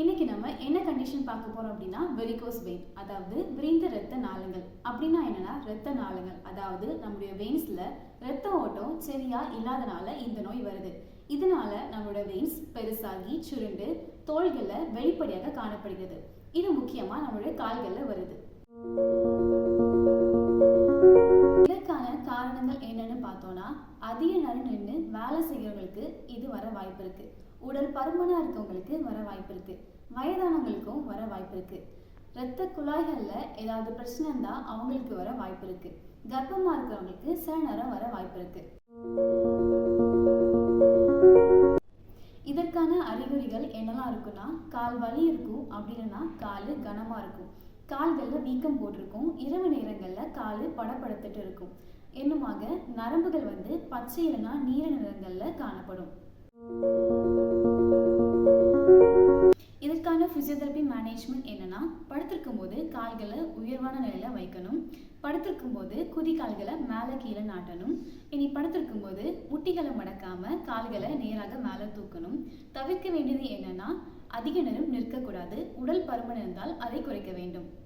இன்னைக்கு நம்ம என்ன கண்டிஷன் பார்க்க போறோம் அப்படின்னா வெரிகோஸ் வெயின் அதாவது விரிந்த ரத்த நாளங்கள். அப்படின்னா என்னன்னா ரத்த நாளங்கள். அதாவது நம்முடைய வெயின்ஸ்ல ரத்த ஓட்டம் சரியா இல்லாதனால இந்த நோய் வருது. இதனால நம்மளோட வெயின்ஸ் பெருசாகி சுருண்டு தோள்கள்ல வெளிப்படையாக காணப்படுகிறது. இது முக்கியமா நம்மளுடைய கால்கள்ல வருது. இதற்கான காரணங்கள் என்னன்னு பார்த்தோம்னா அதிக நேரம் நின்று வேலை செய்யறவங்களுக்கு இது வர வாய்ப்பு இருக்கு. உடல் பருமனா இருக்கவங்களுக்கு வர வாய்ப்பு இருக்கு. வயதானவங்களுக்கும் வர வாய்ப்பு இருக்கு. இரத்த குழாய்கள்ல ஏதாவது பிரச்சனை இருந்தா அவங்களுக்கு வர வாய்ப்பு இருக்கு. கர்ப்பமா இருக்கிறவங்களுக்கு சில நேரம் வர வாய்ப்பு இருக்கு. இதற்கான அறிகுறிகள் என்னெல்லாம் இருக்குன்னா கால் வலி இருக்கும் அப்படின்னா காலு கனமா இருக்கும். கால்கள்ல வீக்கம் போட்டிருக்கும். இரவு நேரங்கள்ல காலு படப்படுத்துட்டு இருக்கும். என்னுமாக நரம்புகள் வந்து பச்சை இல்லைனா நீல நிறங்களில் காணப்படும். இதற்கான பிசியோதெரபி மேனேஜ்மெண்ட் என்னன்னா படுத்திருக்கும் போது கால்களை உயர்வான நிலையில வைக்கணும். படுத்திருக்கும் போது குதி கால்களை மேலே கீழே நாட்டணும். இனி படுத்திருக்கும் போது முட்டிகளை மடக்காம கால்களை நேராக மேலே தூக்கணும். தவிர்க்க வேண்டியது என்னன்னா அதிக நேரம் நிற்கக்கூடாது. உடல் பருமன் இருந்தால் அதை குறைக்க வேண்டும்.